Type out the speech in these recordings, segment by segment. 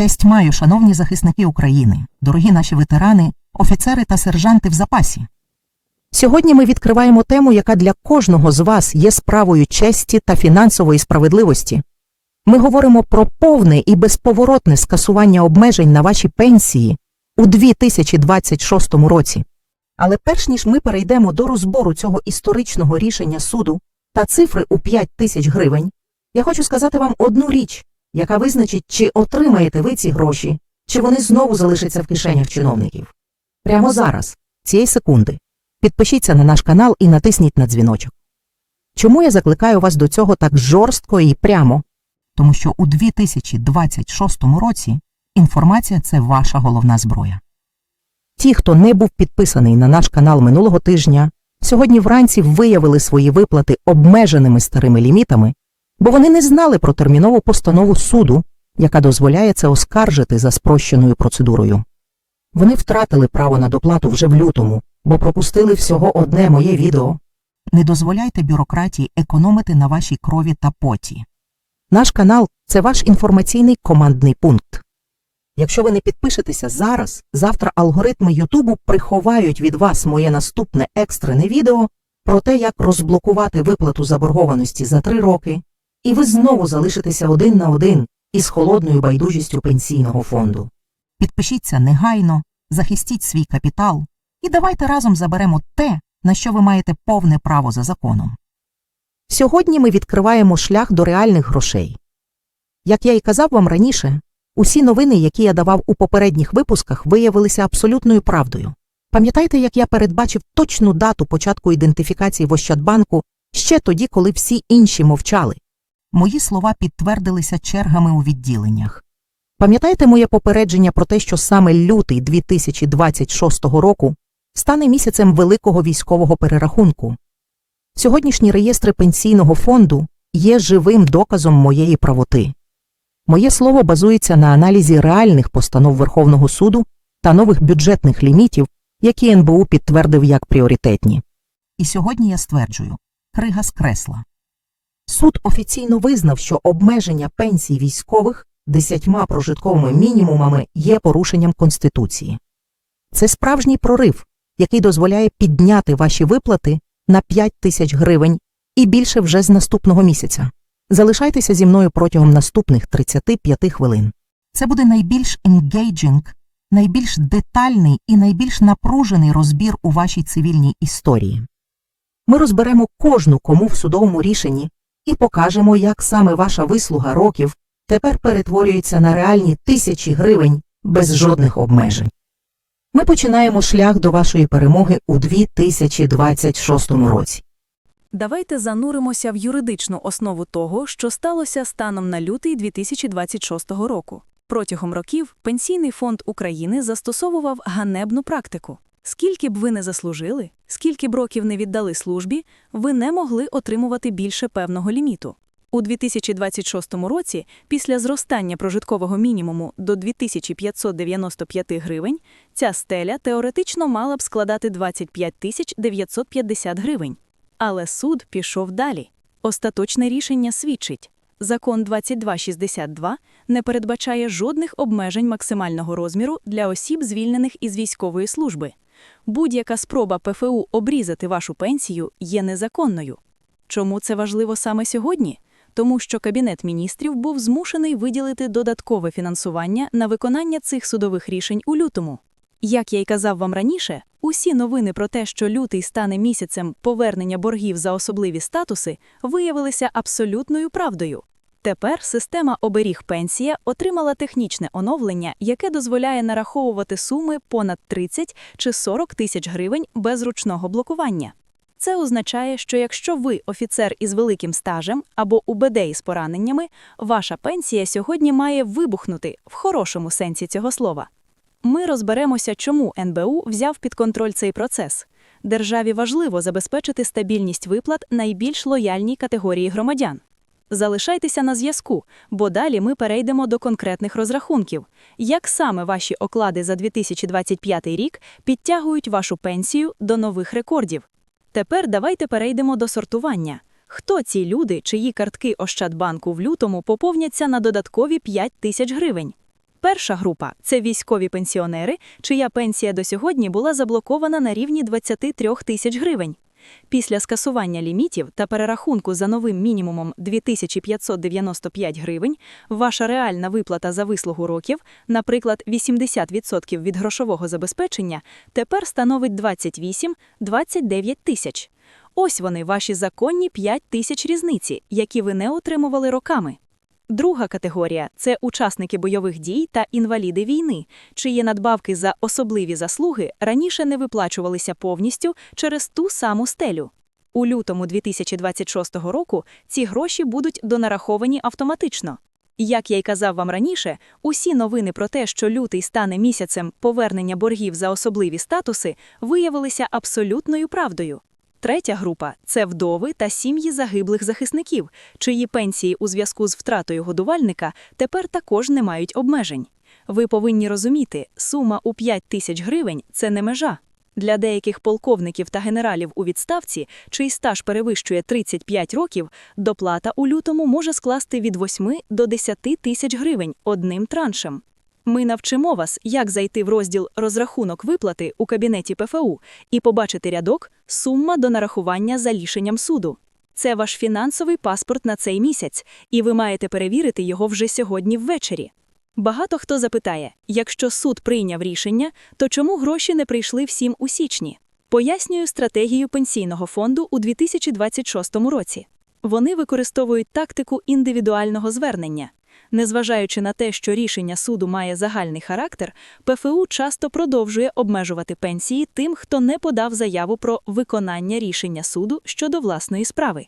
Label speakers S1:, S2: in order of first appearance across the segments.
S1: Честь маю, шановні захисники України, дорогі наші ветерани, офіцери та сержанти в запасі. Сьогодні ми відкриваємо тему, яка для кожного з вас є справою честі та фінансової справедливості. Ми говоримо про повне і безповоротне скасування обмежень на ваші пенсії у 2026 році. Але перш ніж ми перейдемо до розбору цього історичного рішення суду та цифри у 5 тисяч гривень, я хочу сказати вам одну річ, яка визначить, чи отримаєте ви ці гроші, чи вони знову залишаться в кишенях чиновників. Прямо зараз, цієї секунди, підпишіться на наш канал і натисніть на дзвіночок. Чому я закликаю вас до цього так жорстко і прямо? Тому що у 2026 році інформація це ваша головна зброя. Ті, хто не був підписаний на наш канал минулого тижня, сьогодні вранці виявили свої виплати обмеженими старими лімітами, бо вони не знали про термінову постанову суду, яка дозволяє це оскаржити за спрощеною процедурою. Вони втратили право на доплату вже в лютому, бо пропустили всього одне моє відео. Не дозволяйте бюрократії економити на вашій крові та поті. Наш канал це ваш інформаційний командний пункт. Якщо ви не підпишетеся зараз, завтра алгоритми Ютубу приховають від вас моє наступне екстрене відео про те, як розблокувати виплату заборгованості за три роки, і ви знову залишитеся один на один із холодною байдужістю пенсійного фонду. Підпишіться негайно, захистіть свій капітал і давайте разом заберемо те, на що ви маєте повне право за законом. Сьогодні ми відкриваємо шлях до реальних грошей. Як я і казав вам раніше, усі новини, які я давав у попередніх випусках, виявилися абсолютною правдою. Пам'ятаєте, як я передбачив точну дату початку ідентифікації в Ощадбанку ще тоді, коли всі інші мовчали? Мої слова підтвердилися чергами у відділеннях. Пам'ятаєте моє попередження про те, що саме лютий 2026 року стане місяцем великого військового перерахунку? Сьогоднішні реєстри пенсійного фонду є живим доказом моєї правоти. Моє слово базується на аналізі реальних постанов Верховного суду та нових бюджетних лімітів, які НБУ підтвердив як пріоритетні. І сьогодні я стверджую крига з кресла. Суд офіційно визнав, що обмеження пенсій військових десятьма прожитковими мінімумами є порушенням Конституції. Це справжній прорив, який дозволяє підняти ваші виплати на 5 тисяч гривень і більше вже з наступного місяця. Залишайтеся зі мною протягом наступних 35 хвилин. Це буде найбільш engaging, найбільш детальний і найбільш напружений розбір у вашій цивільній історії. Ми розберемо кожну кому в судовому рішенні і покажемо, як саме ваша вислуга років тепер перетворюється на реальні тисячі гривень без жодних обмежень. Ми починаємо шлях до вашої перемоги у 2026 році.
S2: Давайте зануримося в юридичну основу того, що сталося станом на лютий 2026 року. Протягом років Пенсійний фонд України застосовував ганебну практику. Скільки б ви не заслужили, скільки б років не віддали службі, ви не могли отримувати більше певного ліміту. У 2026 році, після зростання прожиткового мінімуму до 2595 гривень, ця стеля теоретично мала б складати 25 950 гривень. Але суд пішов далі. Остаточне рішення свідчить. Закон 2262 не передбачає жодних обмежень максимального розміру для осіб, звільнених із військової служби. Будь-яка спроба ПФУ обрізати вашу пенсію є незаконною. Чому це важливо саме сьогодні? Тому що Кабінет міністрів був змушений виділити додаткове фінансування на виконання цих судових рішень у лютому. Як я й казав вам раніше, усі новини про те, що лютий стане місяцем повернення боргів за особливі статуси, виявилися абсолютною правдою. Тепер система оберіг пенсія отримала технічне оновлення, яке дозволяє нараховувати суми понад 30 чи 40 тисяч гривень без ручного блокування. Це означає, що якщо ви офіцер із великим стажем або УБД із пораненнями, ваша пенсія сьогодні має вибухнути в хорошому сенсі цього слова. Ми розберемося, чому НБУ взяв під контроль цей процес. Державі важливо забезпечити стабільність виплат найбільш лояльній категорії громадян. Залишайтеся на зв'язку, бо далі ми перейдемо до конкретних розрахунків, як саме ваші оклади за 2025 рік підтягують вашу пенсію до нових рекордів. Тепер давайте перейдемо до сортування. Хто ці люди, чиї картки Ощадбанку в лютому поповняться на додаткові 5 тисяч гривень? Перша група це військові пенсіонери, чия пенсія до сьогодні була заблокована на рівні 23 тисяч гривень. Після скасування лімітів та перерахунку за новим мінімумом 2595 гривень, ваша реальна виплата за вислугу років, наприклад, 80% від грошового забезпечення, тепер становить 28-29 тисяч. Ось вони, ваші законні 5 тисяч різниці, які ви не отримували роками. Друга категорія це учасники бойових дій та інваліди війни, чиї надбавки за особливі заслуги раніше не виплачувалися повністю через ту саму стелю. У лютому 2026 року ці гроші будуть донараховані автоматично. Як я й казав вам раніше, усі новини про те, що лютий стане місяцем повернення боргів за особливі статуси, виявилися абсолютною правдою. Третя група це вдови та сім'ї загиблих захисників, чиї пенсії у зв'язку з втратою годувальника тепер також не мають обмежень. Ви повинні розуміти, сума у 5 тисяч гривень це не межа. Для деяких полковників та генералів у відставці, чий стаж перевищує 35 років, доплата у лютому може скласти від 8 до 10 тисяч гривень одним траншем. Ми навчимо вас, як зайти в розділ Розрахунок виплати у кабінеті ПФУ і побачити рядок Сума до нарахування за рішенням суду. Це ваш фінансовий паспорт на цей місяць, і ви маєте перевірити його вже сьогодні ввечері. Багато хто запитає, якщо суд прийняв рішення, то чому гроші не прийшли всім у січні? Пояснюю стратегію пенсійного фонду у 2026 році. Вони використовують тактику індивідуального звернення. Незважаючи на те, що рішення суду має загальний характер, ПФУ часто продовжує обмежувати пенсії тим, хто не подав заяву про виконання рішення суду щодо власної справи.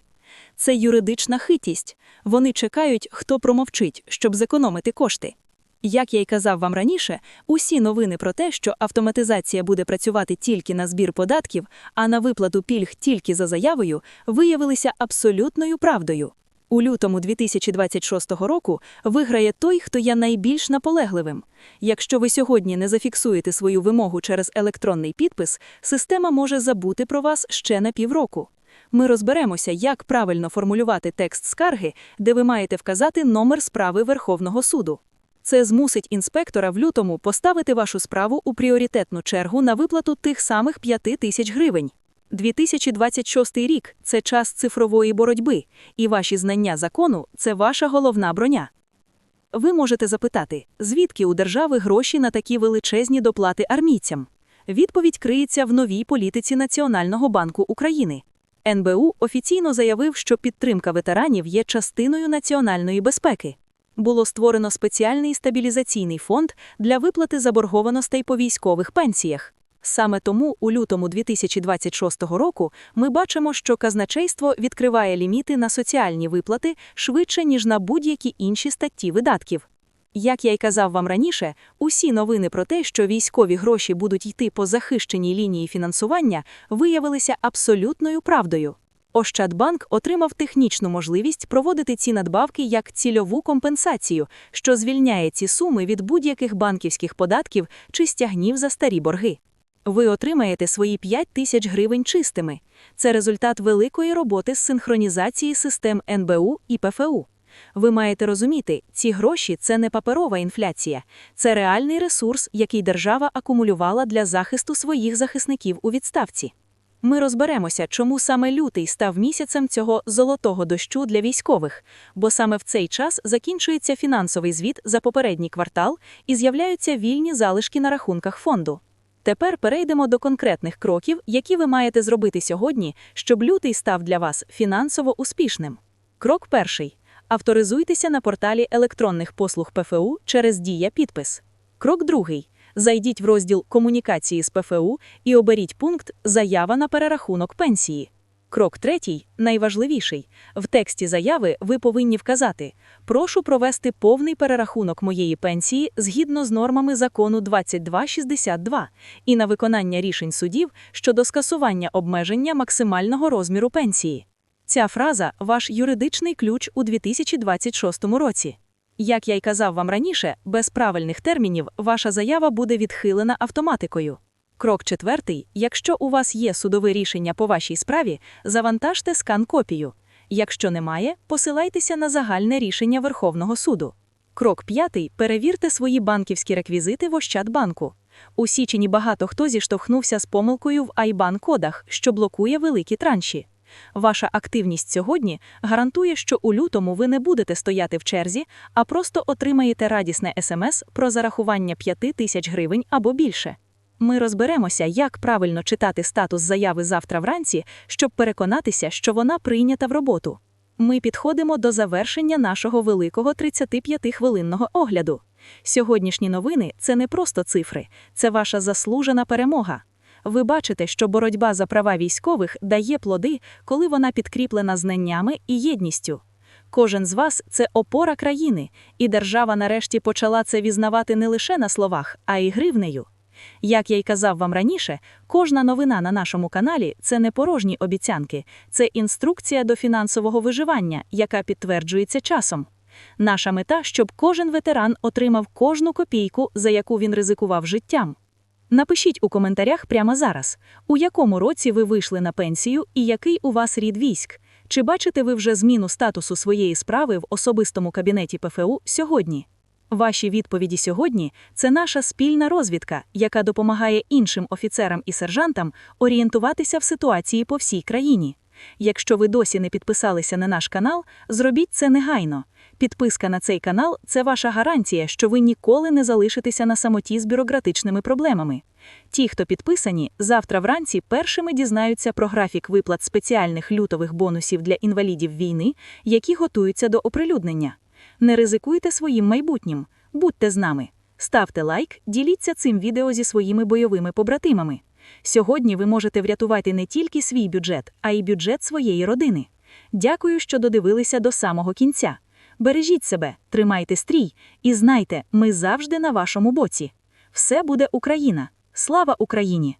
S2: Це юридична хитість. Вони чекають, хто промовчить, щоб зекономити кошти. Як я й казав вам раніше, усі новини про те, що автоматизація буде працювати тільки на збір податків, а на виплату пільг тільки за заявою, виявилися абсолютною правдою. У лютому 2026 року виграє той, хто є найбільш наполегливим. Якщо ви сьогодні не зафіксуєте свою вимогу через електронний підпис, система може забути про вас ще на півроку. Ми розберемося, як правильно формулювати текст скарги, де ви маєте вказати номер справи Верховного суду. Це змусить інспектора в лютому поставити вашу справу у пріоритетну чергу на виплату тих самих 5 тисяч гривень. 2026 рік це час цифрової боротьби, і ваші знання закону це ваша головна броня. Ви можете запитати, звідки у держави гроші на такі величезні доплати армійцям? Відповідь криється в новій політиці Національного банку України. НБУ офіційно заявив, що підтримка ветеранів є частиною національної безпеки. Було створено спеціальний стабілізаційний фонд для виплати заборгованостей по військових пенсіях. Саме тому у лютому 2026 року ми бачимо, що казначейство відкриває ліміти на соціальні виплати швидше, ніж на будь-які інші статті видатків. Як я й казав вам раніше, усі новини про те, що військові гроші будуть йти по захищеній лінії фінансування, виявилися абсолютною правдою. Ощадбанк отримав технічну можливість проводити ці надбавки як цільову компенсацію, що звільняє ці суми від будь-яких банківських податків чи стягнів за старі борги. Ви отримаєте свої 5 тисяч гривень чистими. Це результат великої роботи з синхронізації систем НБУ і ПФУ. Ви маєте розуміти, ці гроші це не паперова інфляція, це реальний ресурс, який держава акумулювала для захисту своїх захисників у відставці. Ми розберемося, чому саме лютий став місяцем цього золотого дощу для військових, бо саме в цей час закінчується фінансовий звіт за попередній квартал і з'являються вільні залишки на рахунках фонду. Тепер перейдемо до конкретних кроків, які ви маєте зробити сьогодні, щоб лютий став для вас фінансово успішним. Крок перший. Авторизуйтеся на порталі електронних послуг ПФУ через Дія підпис. Крок другий. Зайдіть в розділ Комунікації з ПФУ і оберіть пункт Заява на перерахунок пенсії. Крок третій, найважливіший. В тексті заяви ви повинні вказати «Прошу провести повний перерахунок моєї пенсії згідно з нормами закону 2262 і на виконання рішень судів щодо скасування обмеження максимального розміру пенсії». Ця фраза – ваш юридичний ключ у 2026 році. Як я й казав вам раніше, без правильних термінів ваша заява буде відхилена автоматикою. Крок четвертий. Якщо у вас є судове рішення по вашій справі, завантажте скан-копію. Якщо немає, посилайтеся на загальне рішення Верховного суду. Крок п'ятий – перевірте свої банківські реквізити в Ощадбанку. У січені багато хто зіштовхнувся з помилкою в IBAN-кодах, що блокує великі транші. Ваша активність сьогодні гарантує, що у лютому ви не будете стояти в черзі, а просто отримаєте радісне смс про зарахування 5 тисяч гривень або більше. Ми розберемося, як правильно читати статус заяви завтра вранці, щоб переконатися, що вона прийнята в роботу. Ми підходимо до завершення нашого великого 35-хвилинного огляду. Сьогоднішні новини це не просто цифри, це ваша заслужена перемога. Ви бачите, що боротьба за права військових дає плоди, коли вона підкріплена знаннями і єдністю. Кожен з вас це опора країни, і держава нарешті почала це візнавати не лише на словах, а й гривнею. Як я й казав вам раніше, кожна новина на нашому каналі це не порожні обіцянки, це інструкція до фінансового виживання, яка підтверджується часом. Наша мета, щоб кожен ветеран отримав кожну копійку, за яку він ризикував життям. Напишіть у коментарях прямо зараз, у якому році ви вийшли на пенсію і який у вас рід військ. Чи бачите ви вже зміну статусу своєї справи в особистому кабінеті ПФУ сьогодні? Ваші відповіді сьогодні це наша спільна розвідка, яка допомагає іншим офіцерам і сержантам орієнтуватися в ситуації по всій країні. Якщо ви досі не підписалися на наш канал, зробіть це негайно. Підписка на цей канал це ваша гарантія, що ви ніколи не залишитеся на самоті з бюрократичними проблемами. Ті, хто підписані, завтра вранці першими дізнаються про графік виплат спеціальних лютових бонусів для інвалідів війни, які готуються до оприлюднення. Не ризикуйте своїм майбутнім, будьте з нами. Ставте лайк, діліться цим відео зі своїми бойовими побратимами. Сьогодні ви можете врятувати не тільки свій бюджет, а й бюджет своєї родини. Дякую, що додивилися до самого кінця. Бережіть себе, тримайте стрій і знайте, ми завжди на вашому боці. Все буде Україна. Слава Україні!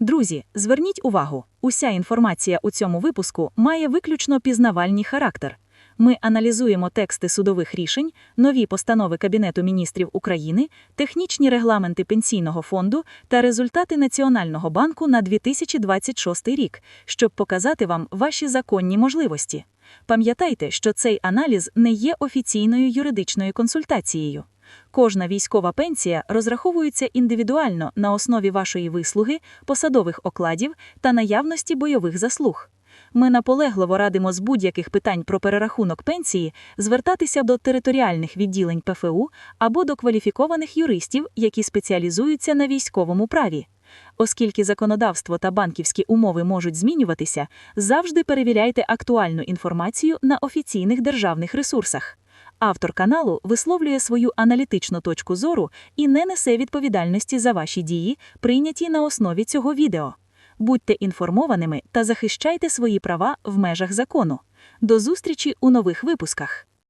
S2: Друзі, зверніть увагу, уся інформація у цьому випуску має виключно пізнавальний характер. Ми аналізуємо тексти судових рішень, нові постанови Кабінету міністрів України, технічні регламенти пенсійного фонду та результати Національного банку на 2026 рік, щоб показати вам ваші законні можливості. Пам'ятайте, що цей аналіз не є офіційною юридичною консультацією. Кожна військова пенсія розраховується індивідуально на основі вашої вислуги, посадових окладів та наявності бойових заслуг. Ми наполегливо радимо з будь-яких питань про перерахунок пенсії звертатися до територіальних відділень ПФУ або до кваліфікованих юристів, які спеціалізуються на військовому праві. Оскільки законодавство та банківські умови можуть змінюватися, завжди перевіряйте актуальну інформацію на офіційних державних ресурсах. Автор каналу висловлює свою аналітичну точку зору і не несе відповідальності за ваші дії, прийняті на основі цього відео. Будьте інформованими та захищайте свої права в межах закону. До зустрічі у нових випусках.